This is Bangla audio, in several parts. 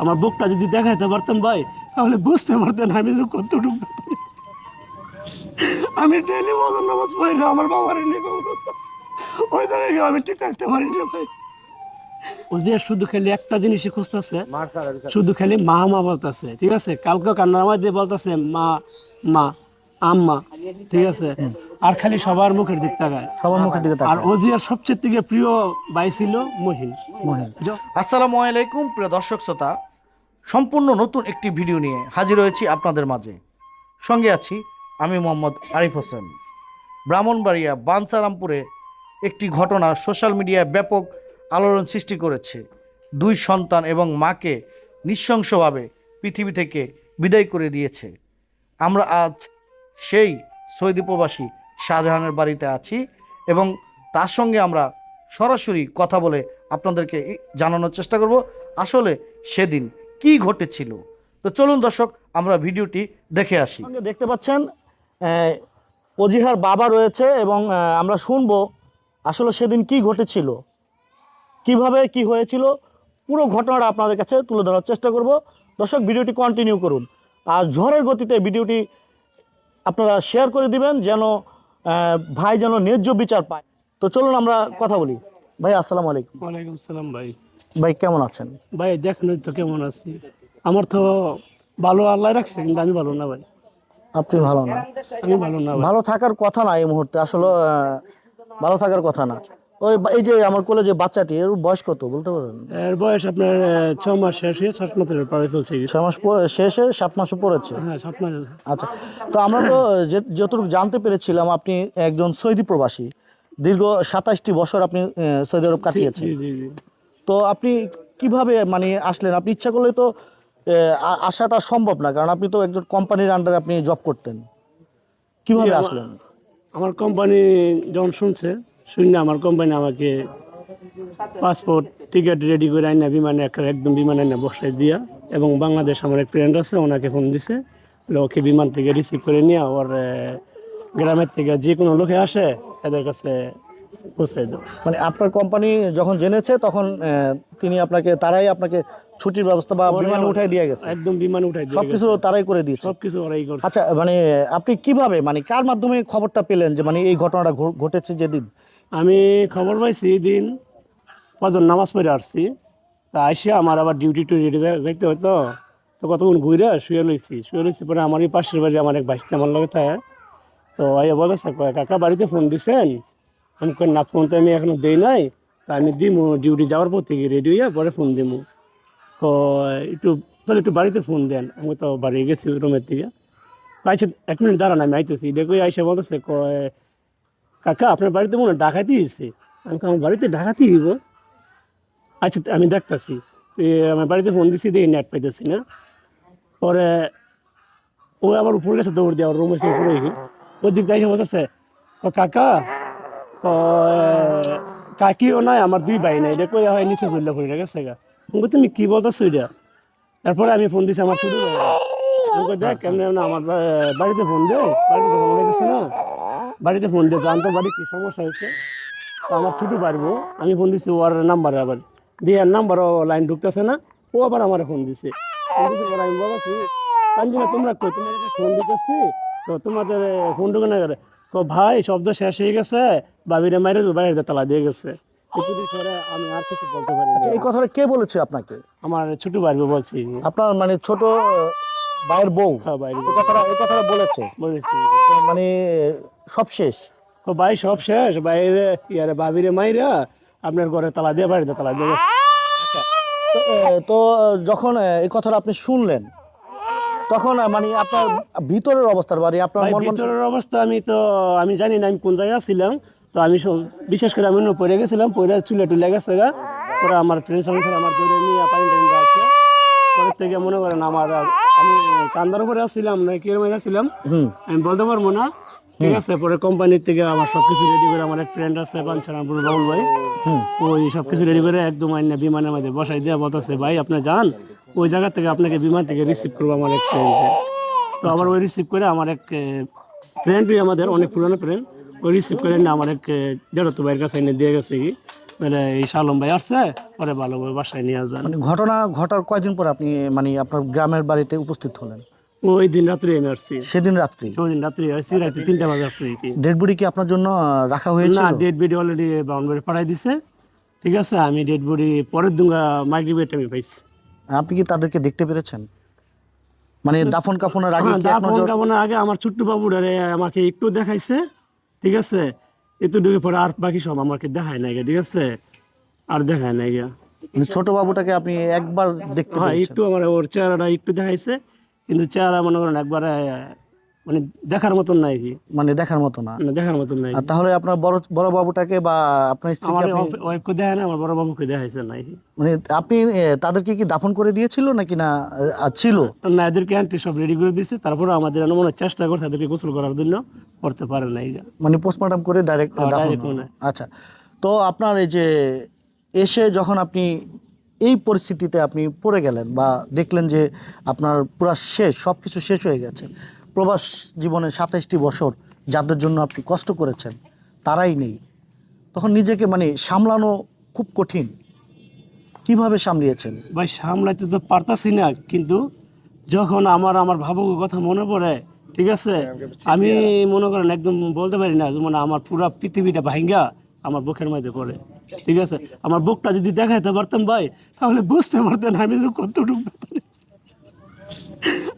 আমার বুকটা যদি দেখাইতে পারতাম ভাই তাহলে বুঝতে পারতেন আমি যে কতটুকু আমি ডেলি বজন নামাজ পড়ি না আমার বাবার ওই জায়গায় আমি ঠিক থাকতে পারি না ভাই? ও যে শুধু খালি একটা জিনিসই খুঁজতেছে শুধু খালি মা মা বলতেছে ঠিক আছে? কালকে কান্নার মধ্যে বলতেছে মা মা আম্মা ঠিক আছে? আর খালি সবার মুখের দিক তাকায়। সবার মুখের দিকে আর ওজিয়ার সবচেয়ে থেকে প্রিয় বাই ছিল মহিন। মহিন। জ- আসসালামু আলাইকুম প্রিয় দর্শক শ্রোতা। সম্পূর্ণ নতুন একটি ভিডিও নিয়ে হাজির হয়েছি আপনাদের মাঝে। সঙ্গে আছি আমি মোহাম্মদ আরিফ হোসেন। ব্রাহ্মণবাড়িয়া বাঞ্চারামপুরে একটি ঘটনা সোশ্যাল মিডিয়ায় ব্যাপক আলোড়ন সৃষ্টি করেছে। দুই সন্তান এবং মাকে নৃশংসভাবে পৃথিবী থেকে বিদায় করে দিয়েছে। আমরা আজ সেই সৌদি প্রবাসী শাহজাহানের বাড়িতে আছি এবং তার সঙ্গে আমরা সরাসরি কথা বলে আপনাদেরকে জানানোর চেষ্টা করব। আসলে সেদিন কি ঘটেছিল? তো চলুন দর্শক, আমরা ভিডিওটি দেখে আসি। দেখতে পাচ্ছেন অজিহার বাবা রয়েছে এবং আমরা শুনব আসলে সেদিন কি ঘটেছিল, কীভাবে কি হয়েছিল, পুরো ঘটনাটা আপনাদের কাছে তুলে ধরার চেষ্টা করব। দর্শক, ভিডিওটি কন্টিনিউ করুন। আর ঝড়ের গতিতে ভিডিওটি আপনারা শেয়ার করে দিবেন যেন ভাই যেন ন্যায্য বিচার পায়। তো চলুন আমরা কথা বলি। ভাই আসসালামু আলাইকুম। ওয়ালাইকুম সালাম ভাই। ভাই কেমন আছেন? ভাই দেখেন তো কেমন আছি। আমার তো ভালো আল্লাহ রাখছে কিন্তু আমি ভালো না ভাই। আপনি ভালো না? আমি ভালো না ভালো থাকার কথা না এই মুহূর্তে। আসলে ভালো থাকার কথা না। ওই এই যে আমার কোলে যে বাচ্চাটি এর বয়স কত বলতে পারেন? এর বয়স আপনার ছ মাস শেষ হয়ে সাত মাসের পরে চলছে। ছয় মাস পর শেষে সাত মাসে পড়েছে? হ্যাঁ সাত মাস। আচ্ছা তো আমরা তো যতটুকু জানতে পেরেছিলাম আপনি একজন সৌদি প্রবাসী। দীর্ঘ সাতাশটি বছর আপনি সৌদি আরব কাটিয়েছেন। তো আপনি কীভাবে মানে আসলেন? আপনি ইচ্ছা করলে তো আসাটা সম্ভব না কারণ আপনি তো একজন কোম্পানির আন্ডারে আপনি জব করতেন। কীভাবে আসলেন? আমার কোম্পানি যখন শুনছে শুনে আমার কোম্পানি আমাকে পাসপোর্ট টিকিট রেডি করে আইনা বিমানে একটা একদম বিমানে আইনা বসাই দিয়া এবং বাংলাদেশ আমার এক ফ্রেন্ড আছে ওনাকে ফোন দিছে বলে ওকে বিমান থেকে রিসিভ করে নিয়ে ওর গ্রামের থেকে যে কোনো লোকে আসে এদের কাছে পৌঁছাই দেবো মানে আপনার কোম্পানি যখন জেনেছে তখন তিনি আপনাকে তারাই আপনাকে ছুটির ব্যবস্থা বা বিমান উঠাই দিয়ে গেছে? একদম বিমান উঠাই দিয়ে সবকিছু তারাই করে দিয়েছে? সবকিছু ওরাই করছে। আচ্ছা মানে আপনি কীভাবে মানে কার মাধ্যমে খবরটা পেলেন যে মানে এই ঘটনাটা ঘটেছে যেদিন? আমি খবর পাইছি দিন কজন নামাজ পড়ে আসছি। তা আইসে আমার আবার ডিউটি টুটি যাইতে হতো তো কতক্ষণ ঘুরে শুয়ে লইছি শুয়ে লইছি পরে আমার এই পাশের বাড়ি আমার এক বাইশটা আমার লগে থাকে। তো আইয়া বলেছে কাকা বাড়িতে ফোন দিছেন? আমি কই, না ফোন তো আমি এখনও দেই নাই। তা আমি দিমু ডিউটি যাওয়ার পর থেকে রেডি হইয়া পরে ফোন দিমু। একটু, তাহলে একটু বাড়িতে ফোন দেন। আমি তো বাড়ি গেছি রুমের থেকে আইসে এক মিনিট দাঁড়ান, আমি আইতেছি। দেখো আইসে বলতেছে, কয় কাকা আপনার বাড়িতে মনে ডাকাতি হয়েছে? আমি আমার বাড়িতে ডাকাতি হইব? আচ্ছা আমি দেখতাছি। আমার বাড়িতে ফোন দিছি দিয়ে নেট পাইতেছি না। পরে ও আবার উপরে গেছে দৌড় দিয়ে রুম এসে উপরে ওর দিক দিয়ে বলতেছে ও কাকা কাকিও নাই আমার দুই ভাই নাই। এটা কই হয় নিচে চলে পড়ে গেছে গা। তুমি কি বলতেছো এটা? তারপরে আমি ফোন দিছি আমার কই, দেখ কেমন আমার বাড়িতে ফোন দে বাড়িতে ফোন না। বাড়িতে ফোন দিয়ে জানতো বাড়ি কি সমস্যা হয়েছে? তো আমার ছুটি পারব। আমি ফোন দিচ্ছি ওর নাম্বারে আবার। দিয়ে আর নাম্বার ও লাইন ঢুকতেছে না ও আবার আমার ফোন দিছে। আমি বলেছি কাঞ্জিনা তোমরা কই? তোমাদের ফোন দিতেছি। তো তোমাদের ফোন ঢুকে না করে কো ভাই শব্দ শেষ হয়ে গেছে। বাবিরে মাইরে তো বাইরে তালা দিয়ে গেছে। আমি আর কিছু বলতে পারি আচ্ছা, এই কথাটা কে বলেছে আপনাকে? আমার ছোট বাইরে বলছি। আপনার মানে ছোট ভাইয়ের বউ। হ্যাঁ বাইরে এই কথাটা এই কথাটা বলেছে। বলেছি। মানে সব শেষ। ও ভাই সব শেষ? বাইরে ইয়ারে বাবিরে মাইরা আপনার ঘরে তালা দিয়ে বাড়িতে তালা দিয়ে। তো, আহ, তো যখন এই কথাটা আপনি শুনলেন তখন মানে আপনার ভিতরের অবস্থার বাড়ি আপনার মন ভিতরের অবস্থা আমি তো আমি জানি না আমি কোন জায়গায় ছিলাম। তো আমি বিশেষ করে আমি অন্য পড়ে গেছিলাম পরে চুলে টুলে গেছে গা। পরে আমার ফ্রেন্ড সঙ্গে আমার ধরে নিয়ে পানি টানি আছে। পরের থেকে মনে করেন আমার আমি কান্দার উপরে আসছিলাম না কিরম আসছিলাম আমি বলতে পারব না। ঠিক আছে পরে কোম্পানির থেকে আমার সব কিছু রেডি করে আমার এক ফ্রেন্ড আছে বাঞ্ছারামপুর বাবুল ভাই। ওই সব কিছু রেডি করে একদম আইনা বিমানের মধ্যে বসাই দিয়ে বলতেছে ভাই আপনি যান ওই জায়গা থেকে আপনাকে বিমান থেকে রিসিভ করব আমার এক ফ্রেন্ডে তো আবার ওই রিসিভ করে আমার এক ফ্রেন্ডই আমাদের অনেক পুরনো ফ্রেন্ড ওই রিসিভ করে এনে আমার এক দেড়তো ভাইয়ের কাছে এনে দিয়ে গেছে কি। বলে এই শালম ভাই আসছে পরে ভালোভাবে বাসায় নিয়ে যান। মানে ঘটনা ঘটার কয়দিন পর আপনি মানে আপনার গ্রামের বাড়িতে উপস্থিত হলেন? ওই দিন রাত্রে আমি আসছি। সেদিন রাত্রি ওই দিন রাত্রে আসছি রাতে তিনটা বাজে আসছি ডেড বডি কি আপনার জন্য রাখা হয়েছিল? না ডেড বডি অলরেডি বাউন্ডারি পাঠাই দিছে। ঠিক আছে আমি ডেড বডি পরের দুঙ্গা মাইগ্রেট আমি পাইছি। আপনি কি তাদেরকে দেখতে পেরেছেন? মানে দাফন কাফনের আগে হ্যাঁ, কি দাফন কাফনের আগে আমার ছোট্ট বাবুটারে আমাকে একটু দেখাইছে ঠিক আছে? একটু ঢুকে পরে আর বাকি সব আমাকে দেখায় নাই গে, ঠিক আছে? আর দেখায় নাই গা। মানে ছোট বাবুটাকে আপনি একবার দেখতে হ্যাঁ একটু আমার ওর চেহারাটা একটু দেখাইছে। কিন্তু চেহারা মনে করেন একবারে মানে দেখার মতন নাই কি? মানে দেখার মতো না। দেখার মতন নাই। আর তাহলে আপনার বড় বড় বাবুটাকে বা আপনার আমার স্ত্রীকে আপনি ওয়াইফকে দেখায় না আমার বড় বাবুকে দেখাইছে নাই মানে আপনি তাদেরকে কি দাফন করে দিয়েছিল নাকি না ছিল? না এদেরকে আনতে সব রেডি করে দিয়েছে তারপরে আমাদের মনে চেষ্টা করছে তাদেরকে গোসল করার জন্য। করতে পারে নাই। মানে পোস্টমর্টম করে ডাইরেক্ট হ্যাঁ, দাফন। আচ্ছা। তো আপনার এই যে এসে যখন আপনি এই পরিস্থিতিতে আপনি পড়ে গেলেন বা দেখলেন যে আপনার পুরা শেষ সব কিছু শেষ হয়ে গেছে। প্রবাস জীবনে সাতাইশটি বছর যাদের জন্য আপনি কষ্ট করেছেন, তারাই নেই। তখন নিজেকে মানে সামলানো খুব কঠিন। কীভাবে সামলিয়েছেন? ভাই, সামলাইতে তো পারতাছি না, কিন্তু যখন আমার আমার ভাবুকের কথা মনে পড়ে, ঠিক আছে? আমি মনে করেন একদম বলতে পারি না মানে আমার পুরো পৃথিবীটা ভাঙ্গা আমার বুকের মধ্যে পড়ে। ঠিক আছে? আমার বুকটা যদি দেখাইতে পারতাম ভাই তাহলে বুঝতে পারতেন আমি যে কতটুকু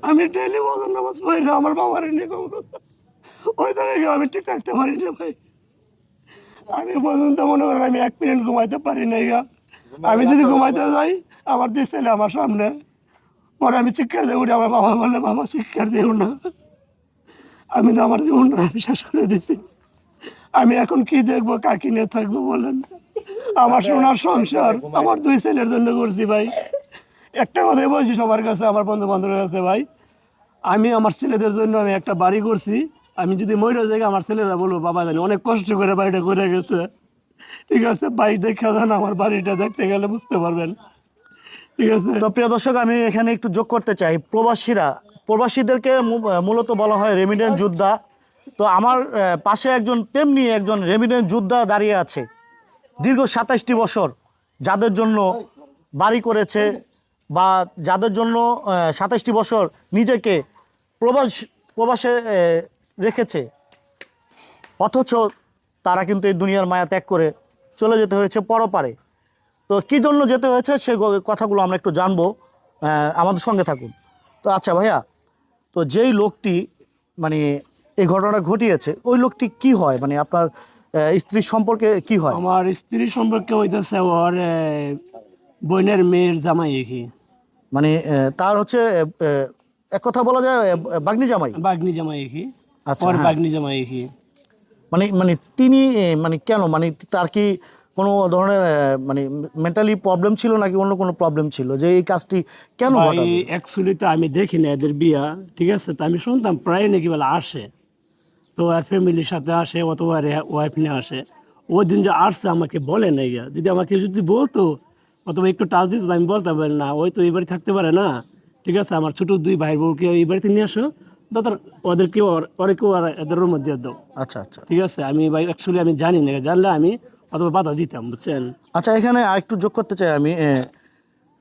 আমি ডেলি বছর নামাজ পড়ি না আমার বাবার নিয়ে কখনো ওই জায়গায় আমি ঠিক থাকতে পারি না ভাই? আমি পর্যন্ত মনে করেন আমি এক মিনিট ঘুমাইতে পারি না গা। আমি যদি ঘুমাইতে যাই আমার দুই ছেলে আমার সামনে পরে আমি চিৎকার দিয়ে উঠি আমার বাবা বলে বাবা চিৎকার দিও না। আমি তো আমার জীবনটা আমি শেষ করে দিছি। আমি এখন কি দেখব কাকি নিয়ে থাকব বলেন আমার সোনার সংসার আমার দুই ছেলের জন্য করছি ভাই। একটা কথাই বলছি সবার কাছে আমার বন্ধু বান্ধবের কাছে ভাই। আমি আমার ছেলেদের জন্য আমি একটা বাড়ি করছি। আমি যদি ময়ূর জায়গায় আমার ছেলেরা বলব বাবা জানি অনেক কষ্ট করে বাড়িটা করে গেছে। ঠিক আছে বাড়ি দেখা যান আমার বাড়িটা দেখতে গেলে বুঝতে পারবেন। ঠিক আছে। তো প্রিয় দর্শক আমি এখানে একটু যোগ করতে চাই। প্রবাসীরা প্রবাসীদেরকে মূলত বলা হয় রেমিডেন্ট যোদ্ধা। তো আমার পাশে একজন তেমনি একজন রেমিডেন্ট যোদ্ধা দাঁড়িয়ে আছে। দীর্ঘ সাতাইশটি বছর যাদের জন্য বাড়ি করেছে বা যাদের জন্য সাতাইশটি বছর নিজেকে প্রবাস, প্রবাসে রেখেছে। অথচ তারা কিন্তু এই দুনিয়ার মায়া ত্যাগ করে চলে যেতে হয়েছে পরপারে। তো কী জন্য যেতে হয়েছে সে কথাগুলো আমরা একটু জানব আমাদের সঙ্গে থাকুন। তো আচ্ছা ভাইয়া, তো যেই লোকটি মানে এই ঘটনাটা ঘটিয়েছে, ওই লোকটি কি হয়? মানে আপনার আহ, স্ত্রীর সম্পর্কে কি হয়? আমার স্ত্রী সম্পর্কে হইতেছে ওর বোনের মেয়ের জামাই কি মানে তার হচ্ছে এক কথা বলা যায় বাগ্নি জামাই? বাগনি জামাই কি আচ্ছা, ওর হ্যাঁ। বাগনি জামাই কি মানে মানে তিনি মানে কেন? মানে তার কি কোনো ধরনের মানে মেন্টালি প্রবলেম ছিল নাকি অন্য কোনো প্রবলেম ছিল? যে এই কাজটি কেন ঘটাবে? অ্যাকচুয়ালি তো আমি দেখি না এদের বিয়া ঠিক আছে? তো আমি শুনতাম প্রায় নাকি বলে আসে। তো আর ফ্যামিলির সাথে আসে অথবা ওয়াইফ নিয়ে আসে। ওই দিন যে আসছে আমাকে বলে নাই গা। যদি আমাকে যদি বলতো অথবা একটু টাচ দিত আমি বলতাম বলে, না ওই তো এই বাড়ি থাকতে পারে না। ঠিক আছে আমার ছোট দুই ভাই বউকে এই বাড়িতে নিয়ে আসো। দাদার ওদেরকে ওরেকেও আর এদের রুম দিয়ে দাও। আচ্ছা আচ্ছা। ঠিক আছে আমি ভাই অ্যাকচুয়ালি আমি জানি না জানলে আমি অথবা বাধা দিতাম বুঝছেন? আচ্ছা এখানে আরেকটু যোগ করতে চাই আমি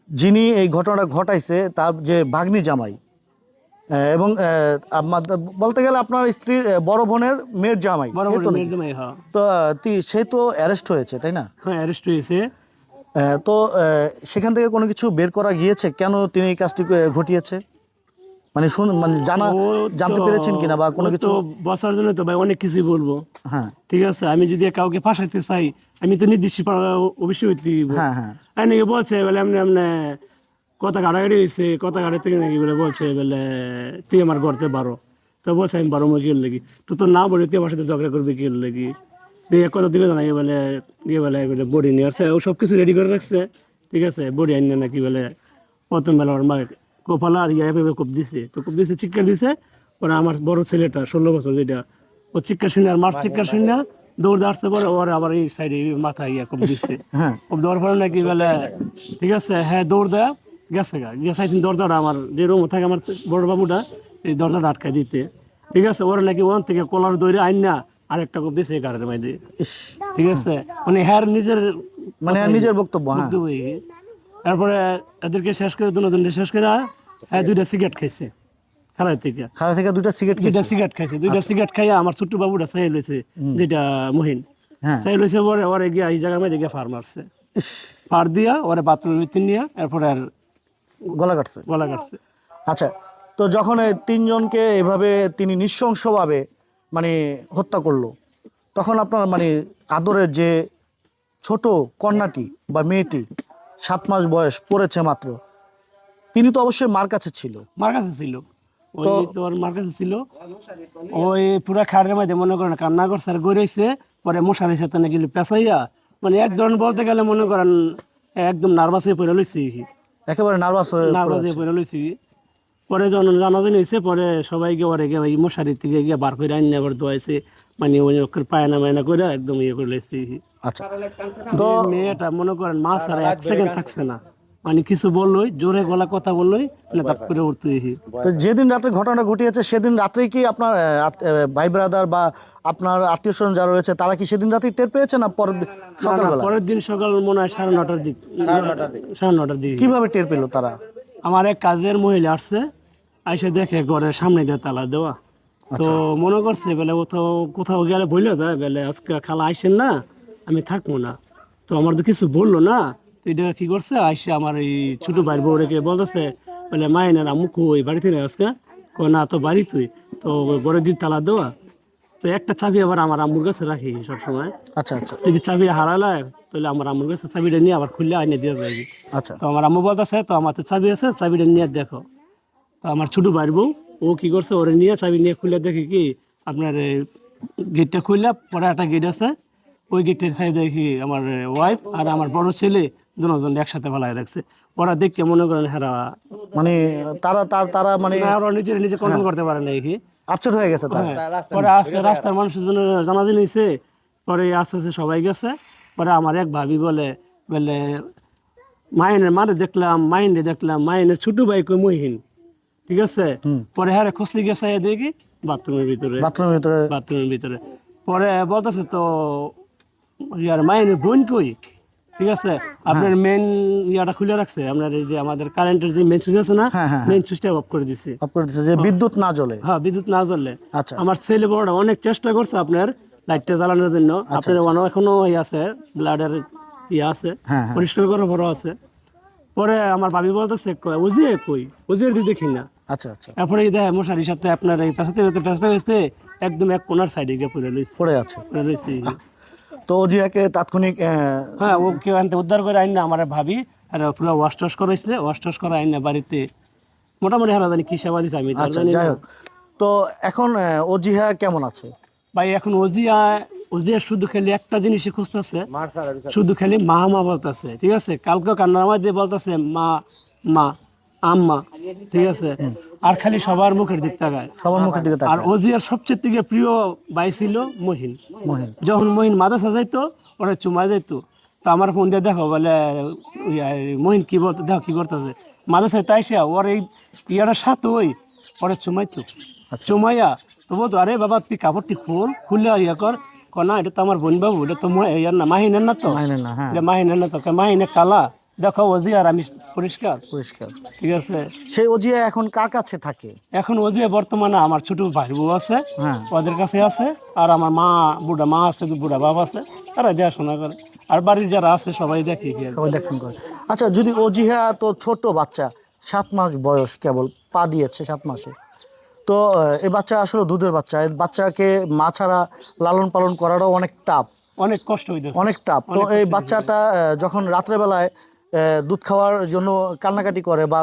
যিনি এই ঘটনাটা ঘটাইছে তার যে ভাগ্নি জামাই এবং বলতে গেলে আপনার স্ত্রীর বড় বোনের মেয়ের জামাই তো হ্যাঁ। সে তো অ্যারেস্ট হয়েছে তাই না? হ্যাঁ অ্যারেস্ট হয়েছে। তো সেখান থেকে কোনো কিছু বের করা গিয়েছে? কেন তিনি এই কাজটি ঘটিয়েছে? মানে শুন মানে জানা জানতে পেরেছেন কিনা বা কোনো কিছু? বসার জন্য তো ভাই অনেক কিছুই বলব। হ্যাঁ। ঠিক আছে আমি যদি কাউকে ফাঁসাইতে চাই আমি তো নির্দিষ্ট অবশ্যই হ্যাঁ হ্যাঁ। বলছে বলে এমনি এমনি কথা কাটাকাটি হয়েছে কথা কাটার থেকে নাকি বলে বলছে বলে তুই আমার করতে পারো তো বলছে আমি বারো কি লাগি? তো তোর না বলে তুই আমার সাথে ঝগড়া করবি কি লাগি? দিয়ে কথা দিকে নাকি বলে ইয়ে বলে বলে বডি নিয়ে আসছে ও সব কিছু রেডি করে রাখছে ঠিক আছে? বডি আনিয়ে নাকি বলে প্রথম বেলা ওর মা কোপালা আর ইয়ে কোপ দিছে। তো কোপ দিছে চিৎকার দিছে পরে আমার বড় ছেলেটা ষোলো বছর যেটা ও চিৎকার শুনে আর মার চিৎকার শুনে দৌড় দাঁড়ছে পরে ওর আবার এই সাইডে মাথায় ইয়ে কোপ দিচ্ছে হ্যাঁ। খুব দৌড় পড়ে নাকি বলে ঠিক আছে হ্যাঁ দৌড় দেয় গেছে গা গেছে একদিন দরজাটা আমার যে রুম থাকে আমার বড় বাবুটা এই দরজাটা আটকায় দিতে। ঠিক আছে ওরা নাকি ওখান থেকে কলার আইন না আরেকটা কোপ দিয়েছে গাড়ির মাইদে ঠিক আছে মানে হ্যার নিজের মানে নিজের বক্তব্য হ্যাঁ। তারপরে এদেরকে শেষ করে দুজন শেষ করে হ্যাঁ, দুইটা সিগারেট খাইছে খারাপ থেকে। খাওয়া থেকে দুইটা সিগারেট দুইটা সিগারেট খাইছে দুইটা সিগারেট খাইয়া আমার ছোট্ট বাবুটা চাই লইছে যেটা মহিন। হ্যাঁ। চাই লইছে পরে ওরে গিয়া এই জায়গার মধ্যে গিয়ে ফার মারছে। ফার দিয়া ওরে বাথরুমের ভিতর নিয়ে এরপরে আর গলা কাটছে? গলা কাটছে। আচ্ছা তো যখন এই তিনজনকে এভাবে তিনি নৃশংসভাবে মানে হত্যা করল তখন আপনার মানে আদরের যে ছোট কন্যাটি বা মেয়েটি সাত মাস বয়স পড়েছে মাত্র তিনি তো অবশ্যই মার কাছে ছিল। মার কাছে ছিল। ওই তোর মার কাছে ছিল। ওই পুরা খাড়ের মধ্যে মনে করেন কান্না করছে আর গড়েছে পরে মশারির সাথে নাকি পেঁচাইয়া মানে এক ধরনের বলতে গেলে মনে করেন একদম নার্ভাস হয়ে পড়ে লইছি। একেবারে নার্ভাস হয়ে নার্ভাস। হয়ে পড়ে লইছি। পরে যখন জানাজানি হয়েছে পরে সবাইকে ওরে গিয়ে ওই মশারি থেকে গিয়ে বার করে আইনে আবার দোয়াইছে। মানে ওই ওকে পায়না মায়না করে একদম ইয়ে করে লইছি। আচ্ছা। তো মেয়েটা মনে করেন মা ছাড়া এক সেকেন্ড থাকছে না। মানে কিছু বললোই জোরে গলা কথা বললোই তাপ করে উঠতে তো যেদিন রাত্রে ঘটনা ঘটিয়েছে সেদিন রাত্রেই কি আপনার ভাই ব্রাদার বা আপনার আত্মীয় স্বজন যারা রয়েছে তারা কি সেদিন রাতে টের পেয়েছে না পরের সকালবেলা? পরের দিন সকাল মনে হয় সাড়ে নটার দিক। সাড়ে নটার দিকে। কীভাবে টের পেল তারা? আমার এক কাজের মহিলা আসছে আইসে দেখে ঘরের সামনে দিয়ে তালা দেওয়া। তো মনে করছে বেলে ও তো কোথাও গেলে বলল যায় বেলে আজকে খালা আইসেন না আমি থাকব না। তো আমার তো কিছু বলল না তো এটা কি করছে? আইসে আমার এই ছোট ভাইয়ের বউ রেখে বলতেছে বলে মায়ের আম্মু কই বাড়িতে নেই আজকে? না তো বাড়ি তুই। তো ঘরের দিন তালা দেওয়া। তো একটা চাবি আবার আমার আম্মুর কাছে রাখি সবসময় আচ্ছা আচ্ছা। যদি চাবি হারালে তাহলে আমার আম্মুর কাছে চাবিটা নিয়ে আবার খুললে আইনে দিয়ে যাবে। আচ্ছা। তো আমার আম্মু বলতেছে তো আমার তো চাবি আছে চাবিটা নিয়ে দেখো। তো আমার ছোট ভাইয়ের বউ ও কি করছে? ওরে নিয়ে চাবি নিয়ে খুলে দেখি কি আপনার গেটটা খুললে পরে একটা গেট আছে ওই গেটের সাইডে দেখি আমার ওয়াইফ আর আমার বড় ছেলে দুজন একসাথে ফেলায় রাখছে। ওরা দেখে মনে করেন হেরা মানে তারা তার তারা মানে ওরা নিজের নিজে কন্ট্রোল করতে পারে না কি। আপসেট হয়ে গেছে তার। হ্যাঁ, পরে আসতে রাস্তার মানুষের জন্য জানাজি নিয়েছে পরে আস্তে আস্তে সবাই গেছে। পরে আমার এক ভাবি বলে বলে মাইনের মারে দেখলাম মাইনে দেখলাম মাইনের ছোট ভাই কই মহিন। ঠিক আছে? পরে হ্যাঁ খসলি গেছে দেখি বাথরুমের ভিতরে। বাথরুমের ভিতরে। বাথরুমের ভিতরে। পরে বলতেছে তো ইয়ার মাইনের বোন কই? ঠিক আছে? আপনার মেন ইয়াটা খুলে রাখছে। আপনার এই যে আমাদের কারেন্টের যে মেন সুইচ আছে না হ্যাঁ, হ্যাঁ, মেন সুইচটা অফ করে দিছে। অফ করে দিচ্ছে যে বিদ্যুৎ না জ্বলে। হ্যাঁ বিদ্যুৎ না জ্বললে। আচ্ছা। আমার ছেলে বড়টা অনেক চেষ্টা করছে আপনার লাইটটা জ্বালানোর জন্য। আপনার ওখানে এখনও ইয়ে আছে ব্লাডের ইয়ে আছে। হ্যাঁ, হ্যাঁ। পরিষ্কার করা বড় আছে। পরে আমার ভাবি বলতেছে কই, ওজিয়ে কই? ওজিয়ে দিয়ে দেখি না। আচ্ছা আচ্ছা। এরপরে এই দেখে মশারির সাথে আপনার এই পেছাতে পেছাতে পেছাতে একদম এক কোনার সাইডে গিয়ে পড়ে লইছি পড়ে আছে। পড়ে লইছি তো ওজিয়াকে তাৎক্ষণিক হ্যাঁ ও কেউ আনতে উদ্ধার করে আইন না আমার ভাবি আর পুরো ওয়াশ টস করেছে ওয়াশ টস করে আইন না বাড়িতে। মোটামুটি হারা জানি কি সেবা দিছে আমি তো আচ্ছা জানি যাই হোক। তো এখন আহ, ওজিহা কেমন আছে? ভাই এখন ওজিয়া ওজিয়া শুধু খালি একটা জিনিসই খুঁজতেছে। শুধু খালি মা মা বলতেছে ঠিক আছে? কালকে কান্নার মধ্যে বলতেছে মা মা। আম্মা ঠিক আছে? আর খালি সবার মুখের দিক তাকায়। সবার মুখের দিকে আর ওজিয়ার সবচেয়ে থেকে প্রিয় ভাই ছিল মহিন। মহিন। যখন মহিন মাদ্রাসা যাইতো ওরা চুমা যাইতো। তো আমার ফোন দিয়ে দেখো বলে মহিন কি বলতো দেখো কি করতেছে। মাদ্রাসায় তাইসা ওর এই ইয়ার সাথে ওই পরে চুমাইতো। চুমাইয়া তো বলতো আরে বাবা তুই কাপড়টি খুল খুলে ইয়া কর। ক না এটা তো আমার বোন বাবু এটা তো ইয়ার না মাহিনের না তো? মাহিনের না হ্যাঁ। এটা মাহিনের না তো। কে কালা দেখো ওজি আর আমি পরিষ্কার? পরিষ্কার। ঠিক আছে? সেই ওজিয়া এখন কার কাছে থাকে? এখন ওজি বর্তমানে আমার ছোট ভাই বউ আছে হ্যাঁ। ওদের কাছে আছে আর আমার মা বুড়া মা আছে বুড়া বাবা আছে তারা দেখাশোনা করে। আর বাড়ির যারা আছে সবাই দেখে সবাই দেখুন করে। আচ্ছা যদি ওজিহা তো ছোট বাচ্চা সাত মাস বয়স কেবল পা দিয়েছে সাত মাসে তো এই বাচ্চা আসলে দুধের বাচ্চা এই বাচ্চাকে মা ছাড়া লালন পালন করাটাও অনেক টাফ। অনেক কষ্ট হইতেছে। অনেক টাফ। তো এই বাচ্চাটা যখন রাত্রেবেলায় দুধ খাওয়ার জন্য কান্নাকাটি করে বা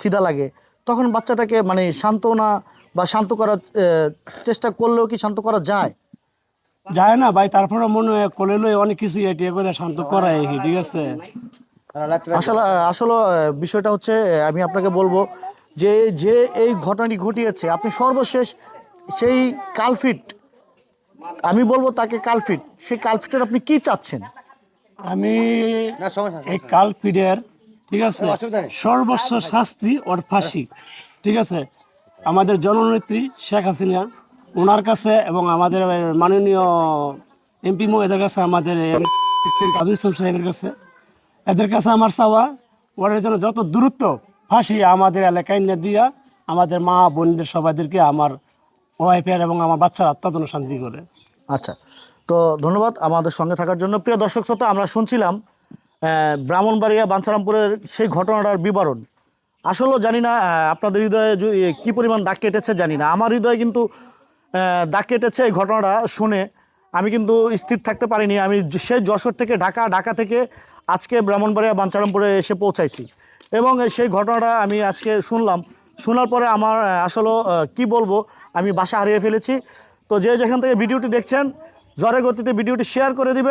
খিদা লাগে তখন বাচ্চাটাকে মানে সান্ত্বনা বা শান্ত করার চেষ্টা করলেও কি শান্ত করা যায়? যায় না ভাই তারপরে মনে হয় কোলে লই অনেক কিছু এটিয়ে করে শান্ত করায় ঠিক আছে? আসলে আসলে বিষয়টা হচ্ছে আমি আপনাকে বলব যে যে এই ঘটনাটি ঘটিয়েছে আপনি সর্বশেষ সেই কালফিট আমি বলব তাকে কালফিট সেই কালফিটের আপনি কি চাচ্ছেন? আমি এই কালপিডের ঠিক আছে? সর্বোচ্চ শাস্তি ওর ফাঁসি ঠিক আছে? আমাদের জননেত্রী শেখ হাসিনা ওনার কাছে এবং আমাদের মাননীয় এমপি মহিলার কাছে আমাদের কাজী ইসলাম সাহেবের কাছে এদের কাছে আমার চাওয়া ওদের জন্য যত দূরত্ব ফাঁসি আমাদের এলাকায় নিয়ে দিয়া আমাদের মা বোনদের সবাইদেরকে আমার ওয়াইফের এবং আমার বাচ্চার আত্মা যেন শান্তি করে। আচ্ছা। তো ধন্যবাদ আমাদের সঙ্গে থাকার জন্য। প্রিয় দর্শক শ্রোতা, আমরা শুনছিলাম ব্রাহ্মণবাড়িয়া বাঞ্ছারামপুরের সেই ঘটনাটার বিবরণ। আসলেও জানি না আপনাদের হৃদয়ে কি পরিমাণ দাগ কেটেছে জানি না। আমার হৃদয়ে কিন্তু দাগ কেটেছে এই ঘটনাটা শুনে আমি কিন্তু স্থির থাকতে পারিনি। আমি সেই যশোর থেকে ঢাকা ঢাকা থেকে আজকে ব্রাহ্মণবাড়িয়া বাঞ্ছারামপুরে এসে পৌঁছাইছি। এবং সেই ঘটনাটা আমি আজকে শুনলাম। শোনার পরে আমার আসলে কি বলব, আমি বাসা হারিয়ে ফেলেছি। তো যে যেখান থেকে ভিডিওটি দেখছেন জ্বরের গতিতে ভিডিওটি শেয়ার করে দিবেন।